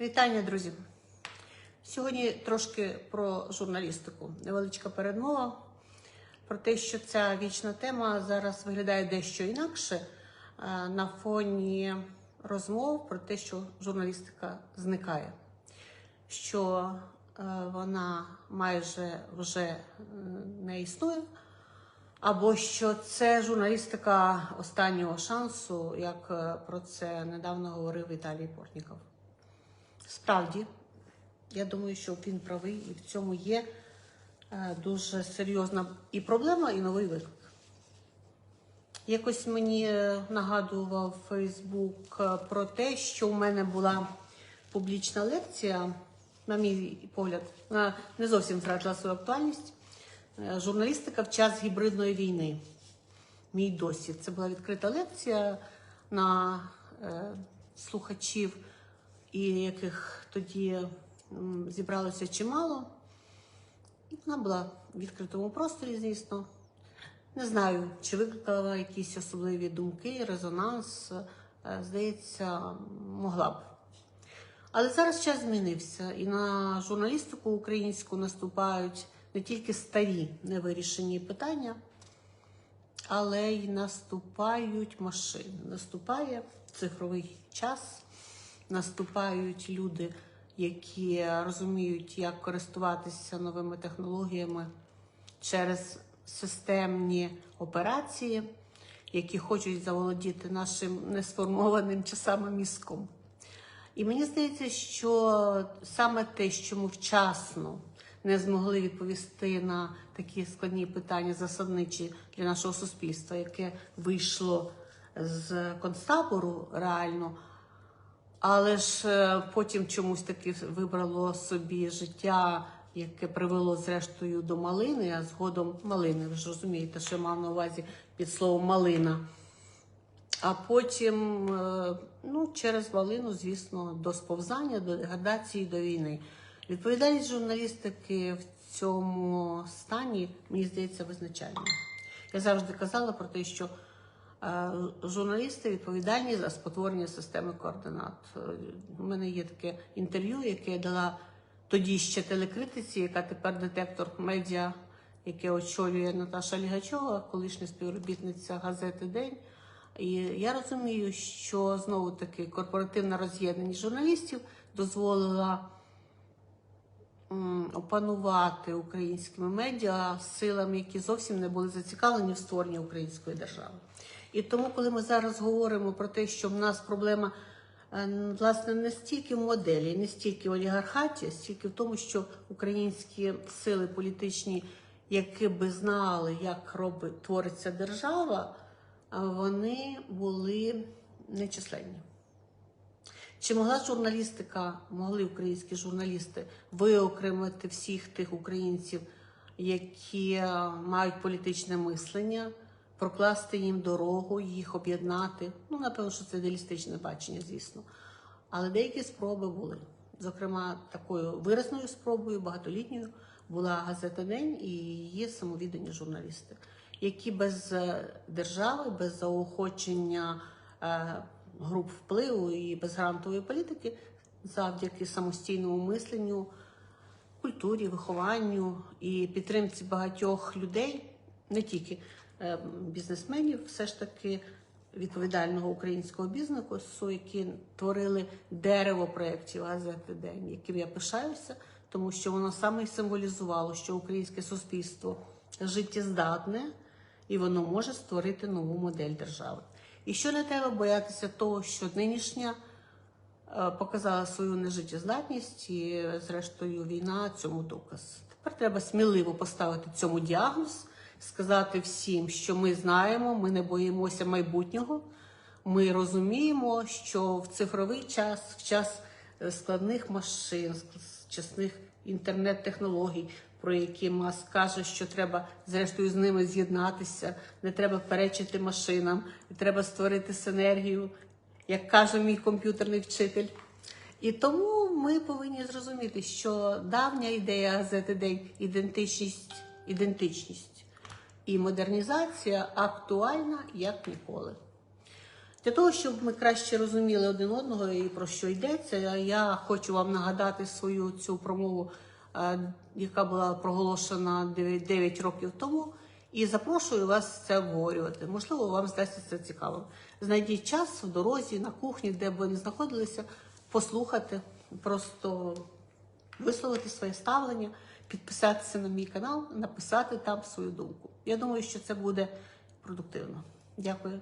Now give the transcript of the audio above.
Вітання, друзі! Сьогодні трошки про журналістику. Невеличка передмова про те, що ця вічна тема зараз виглядає дещо інакше е, на фоні розмов про те, що журналістика зникає, що е, вона майже вже е, не існує, або що це журналістика останнього шансу, як про це недавно говорив Віталій Портніков. Справді, я думаю, що він правий, і в цьому є е, дуже серйозна і проблема, і новий виклик. Якось мені е, нагадував Фейсбук е, про те, що в мене була публічна лекція, на мій погляд, не зовсім втратила свою актуальність. Журналістика в час гібридної війни. Мій досвід. Це була відкрита лекція на слухачів, і яких тоді зібралося чимало. І вона була в відкритому просторі, звісно. Не знаю, чи викликала якісь особливі думки, резонанс. Е, Здається, могла б. Але зараз час змінився, і на журналістику українську наступають не тільки старі невирішені питання, але й наступають машини. Наступає цифровий час, наступають люди, які розуміють, як користуватися новими технологіями через системні операції, які хочуть заволодіти нашим несформованим часами мізком. І мені здається, що саме те, що ми вчасно не змогли відповісти на такі складні питання, засадничі для нашого суспільства, яке вийшло з концтабору реально, але ж е, потім чомусь таки вибрало собі життя, яке привело зрештою до малини, а згодом малини. Ви ж розумієте, що я мав на увазі під словом малина. А потім, е, ну, через малину, звісно, до сповзання, до деградації, до війни. Відповідальність журналістики в цьому стані, мені здається, визначальна. Я завжди казала про те, що журналісти відповідальні за спотворення системи координат. Е, У мене є таке інтерв'ю, яке я дала тоді ще телекритиці, яка тепер детектор медіа, яке очолює Наташа Лігачова, колишня співробітниця газети День. І я розумію, що знову таки корпоративна роз'єднаність журналістів дозволила опанувати українськими медіа силами, які зовсім не були зацікавлені в створенні української держави. І тому, коли ми зараз говоримо про те, що в нас проблема е, власне не стільки в моделі, не стільки в олігархаті, стільки в тому, що українські сили політичні, які би знали, як робить твориться держава, вони були нечисленні. Чи могла журналістика, могли українські журналісти виокремити всіх тих українців, які е, мають політичне мислення, прокласти їм дорогу, їх об'єднати? Ну, напевно, що це ідеалістичне бачення, звісно. Але деякі спроби були. Зокрема, такою виразною спробою, багатолітньою, була газета День і її самовіддані журналісти, які без е, держави, без заохочення е, груп впливу і без грантової політики, завдяки самостійному мисленню, культурі, вихованню і підтримці багатьох людей, не тільки бізнесменів, все ж таки відповідального українського бізнесу, які творили дерево проєктів газети День, яким я пишаюся, тому що воно саме і символізувало, що українське суспільство життєздатне і воно може створити нову модель держави. І що не треба боятися того, що нинішня е, показала свою нежиттєздатність, і, зрештою, війна цьому доказ. Тепер треба сміливо поставити цьому діагноз, сказати всім, що ми знаємо, ми не боїмося майбутнього. Ми розуміємо, що в цифровий час, в час е, складних машин, чесних інтернет-технологій, про які Маск каже, що треба зрештою з ними з'єднатися, не треба перечити машинам, треба створити синергію, як каже мій комп'ютерний вчитель. І тому ми повинні зрозуміти, що давня ідея газети День ідентичність, ідентичність і модернізація актуальна як ніколи. Для того, щоб ми краще розуміли один одного і про що йдеться, я хочу вам нагадати свою цю промову, е, яка була проголошена 9 9 років тому, і запрошую вас це обговорювати. Можливо, вам здасться це цікавим. Знайдіть час в дорозі, на кухні, де б ви не знаходилися, послухати, просто висловити своє ставлення, підписатися на мій канал, написати там свою думку. Я думаю, що це буде продуктивно. Дякую.